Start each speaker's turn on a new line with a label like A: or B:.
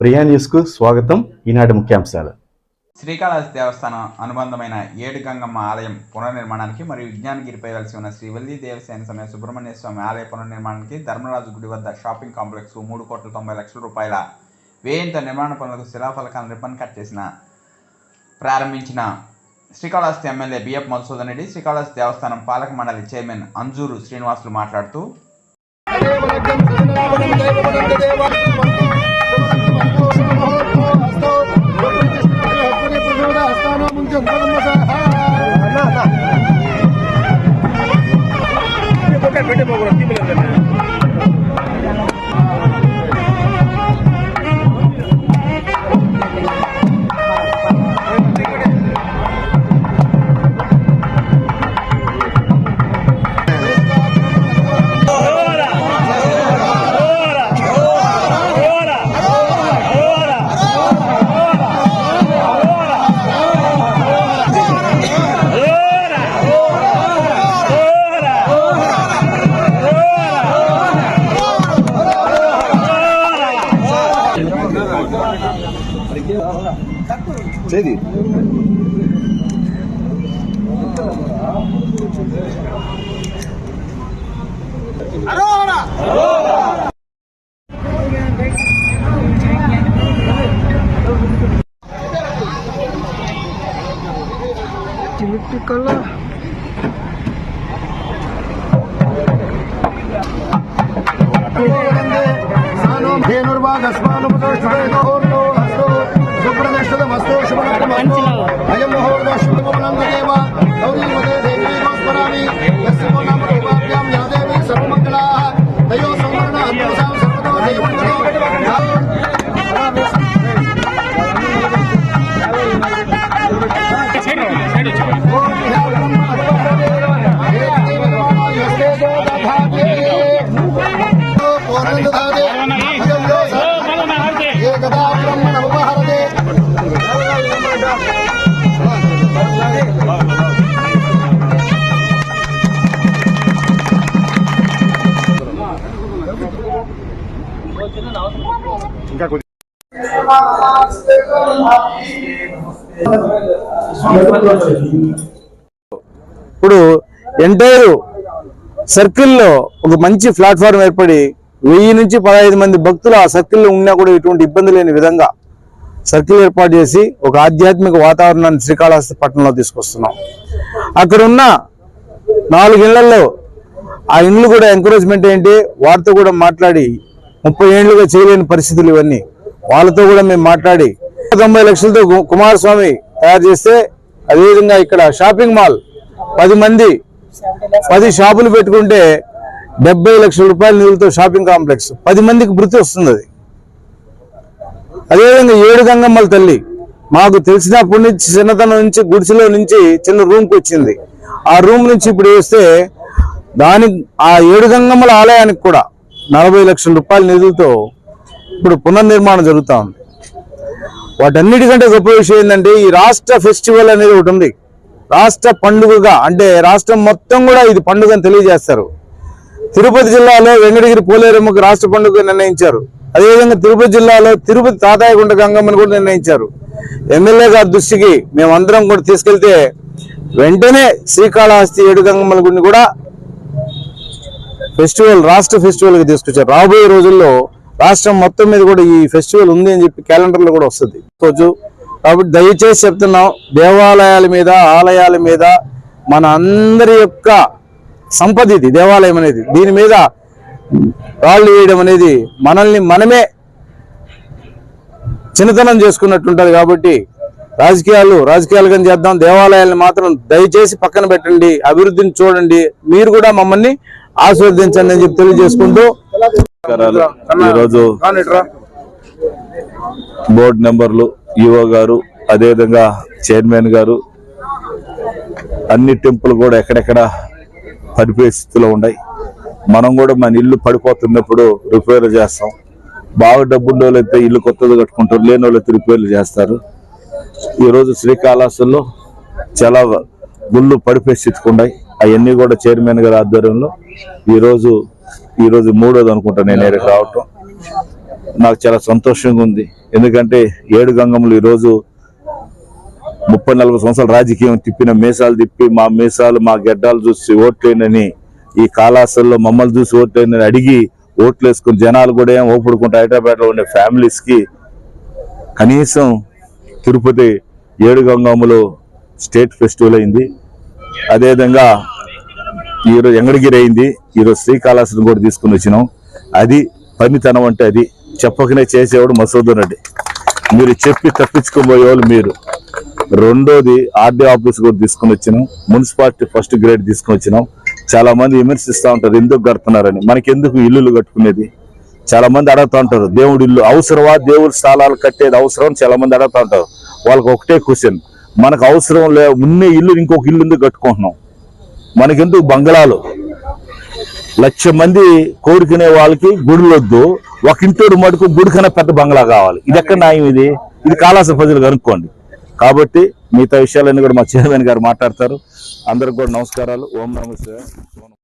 A: ప్రియా న్యూస్కు స్వాగతం. ఈనాటి ముఖ్యాంశాలు.
B: శ్రీకాళహస్తి దేవస్థానం అనుబంధమైన ఏడు గంగమ్మ ఆలయం పునర్నిర్మాణానికి మరియు విజ్ఞానగిరిపై వెలిసి ఉన్న శ్రీవల్లి దేవసేన సమయ సుబ్రహ్మణ్య స్వామి ఆలయ పునర్నిర్మాణానికి ధర్మరాజు గుడి వద్ద షాపింగ్ కాంప్లెక్స్ మూడు కోట్ల తొంభై లక్షల రూపాయల వ్యయంతో నిర్మాణ పనులకు శిలాఫలకాలను రిబ్బన్ కట్ చేసిన ప్రారంభించిన శ్రీకాళహస్తి ఎమ్మెల్యే బిఎఫ్ మధుసూదన్ రెడ్డి శ్రీకాళహస్తి దేవస్థానం పాలక మండలి చైర్మన్ అంజూరు శ్రీనివాసులు మాట్లాడుతూ
C: भेट भी प சரி. சிமிட்டுக்கெல்லாம் ೇನುರ್ಭಾಗಸ್ಮಾನು ಪ್ರದೋಷ
D: ఇప్పుడు ఎంటైర్ సర్కిల్లో ఒక మంచి ప్లాట్ఫామ్ ఏర్పడి వెయ్యి నుంచి పదహైదు మంది భక్తులు ఆ సర్కిల్లో ఉన్నా కూడా ఎటువంటి ఇబ్బంది లేని విధంగా సర్కిల్ ఏర్పాటు చేసి ఒక ఆధ్యాత్మిక వాతావరణాన్ని శ్రీకాళహస్తి పట్టణంలో తీసుకొస్తున్నాం. అక్కడ ఉన్న నాలుగు ఇళ్ళలో ఆ ఇండ్లు కూడా ఎంకరేజ్మెంట్ ఏంటి? వారితో కూడా మాట్లాడి ముప్పై ఏళ్ళుగా చేయలేని పరిస్థితులు ఇవన్నీ. వాళ్ళతో కూడా మేము మాట్లాడి తొంభై లక్షలతో కు- కుమారస్వామి తయారు చేస్తే అదేవిధంగా ఇక్కడ షాపింగ్ మాల్ పది మంది పది షాపులు పెట్టుకుంటే డెబ్బై లక్షల రూపాయల నిధులతో షాపింగ్ కాంప్లెక్స్. పది మందికి వృత్తి వస్తుంది అది. అదేవిధంగా ఏడు గంగమ్మల తల్లి. మాకు తెలిసినప్పటి నుంచి చిన్నతనం నుంచి గుడిసెలో నుంచి చిన్న రూమ్కి వచ్చింది. ఆ రూమ్ నుంచి ఇప్పుడు వేస్తే దాని ఆ ఏడు గంగమ్మల ఆలయానికి కూడా నలభై లక్షల రూపాయల నిధులతో ఇప్పుడు పునర్నిర్మాణం జరుగుతూ ఉంది. వాటన్నిటికంటే గొప్ప విషయం ఏంటంటే ఈ రాష్ట్ర ఫెస్టివల్ అనేది ఒకటి ఉంది. రాష్ట్ర పండుగగా అంటే రాష్ట్రం మొత్తం కూడా ఇది పండుగ అని తెలియజేస్తారు. తిరుపతి జిల్లాలో వెంకటగిరి పోలేరమ్మకు రాష్ట్ర పండుగ నిర్ణయించారు. అదేవిధంగా తిరుపతి జిల్లాలో తిరుపతి తాతాయగుంట గంగమ్మని కూడా నిర్ణయించారు. ఎమ్మెల్యే గారి దృష్టికి మేమందరం కూడా తీసుకెళ్తే వెంటనే శ్రీకాళహస్తి ఏడు గంగమ్మల గుడిని కూడా ఫెస్టివల్ రాష్ట్ర ఫెస్టివల్కి తీసుకొచ్చారు. రాబోయే రోజుల్లో రాష్ట్రం మొత్తం మీద కూడా ఈ ఫెస్టివల్ ఉంది అని చెప్పి క్యాలెండర్లో కూడా వస్తుంది. రోజు కాబట్టి దయచేసి చెప్తున్నాం దేవాలయాల మీద ఆలయాల మీద మన అందరి యొక్క సంపద ఇది దేవాలయం అనేది. దీని మీద రాళ్ళు వేయడం అనేది మనల్ని మనమే చిన్నతనం చేసుకున్నట్టుంటది కాబట్టి రాజకీయాలు రాజకీయాలుగా చేద్దాం దేవాలయాలను మాత్రం దయచేసి పక్కన పెట్టండి అభివృద్ధిని చూడండి మీరు కూడా మమ్మల్ని ఆశీర్వదించండి అని చెప్పి తెలియజేసుకుంటూ
E: ఈరోజు బోర్డు నెంబర్లు ఈఓ గారు అదేవిధంగా చైర్మన్ గారు అన్ని టెంపుల్ కూడా ఎక్కడెక్కడ పడిపోయే స్థితిలో ఉన్నాయి. మనం కూడా మన ఇల్లు పడిపోతున్నప్పుడు రిపేర్లు చేస్తాం. బాగా డబ్బున్న అయితే ఇల్లు కొత్తది కట్టుకుంటారు లేని వాళ్ళైతే రిపేర్లు చేస్తారు. ఈరోజు శ్రీకాళహస్తుల్లో శ్రీకాళహస్తిలో చాలా గుళ్ళు పడిపోయే స్థితికి ఉన్నాయి. అవన్నీ కూడా చైర్మన్ గారి ఆధ్వర్యంలో ఈరోజు ఈరోజు మూడోది అనుకుంటా నేను ఇక్కడికి రావటం. నాకు చాలా సంతోషంగా ఉంది. ఎందుకంటే ఏడు గంగములు ఈరోజు ముప్పై నలభై సంవత్సరాల రాజకీయం తిప్పిన మీసాలు తిప్పి మా మీసాలు మా గెడ్డాలు చూసి ఓట్లేనని ఈ కాలాసల్లో మమ్మల్ని చూసి ఓట్లేనని అడిగి ఓట్లు వేసుకుని జనాలు కూడా ఏం ఓపుడుకుంటే హైదరాబాద్లో ఉండే ఫ్యామిలీస్కి కనీసం తిరుపతి ఏడు స్టేట్ ఫెస్టివల్ అయింది. అదేవిధంగా ఈరోజు ఎంగడగిరి అయింది. ఈరోజు శ్రీకాళహస్తిని కూడా తీసుకుని వచ్చినాం. అది పనితనం అంటే అది. చెప్పకనే చేసేవాడు మసూదన్ రెడ్డి. మీరు చెప్పి తప్పించుకోబోయేవాళ్ళు మీరు. రెండోది ఆర్డీ ఆఫీస్ కూడా తీసుకుని వచ్చినాం. మున్సిపాలిటీ ఫస్ట్ గ్రేడ్ తీసుకుని వచ్చినాం. చాలా మంది విమర్శిస్తూ ఉంటారు ఎందుకు కడుతున్నారని? మనకి ఎందుకు ఇల్లులు కట్టుకునేది? చాలా మంది అడుగుతూ ఉంటారు దేవుడి ఇల్లు అవసరమా? దేవుడి స్థలాలు కట్టేది అవసరం? చాలా మంది అడుగుతూ ఉంటారు. వాళ్ళకి ఒకటే క్వశ్చన్ మనకు అవసరం లే ఉన్న ఇల్లు ఇంకొక ఇల్లు ఎందుకు కట్టుకుంటున్నాం మనకెందుకు బంగళాలు? లక్ష మంది కోరుకునే వాళ్ళకి గుడులు వద్దు ఒక ఇంటోడు మటుకు గుడి పెద్ద బంగ్లా కావాలి. ఇది ఎక్కడ న్యాయం ఇది? ఇది కాలాస ప్రజలు కనుక్కోండి. కాబట్టి మిగతా విషయాలన్నీ కూడా మా చైర్మన్ గారు మాట్లాడతారు. అందరికి కూడా నమస్కారాలు. ఓం నమస్తే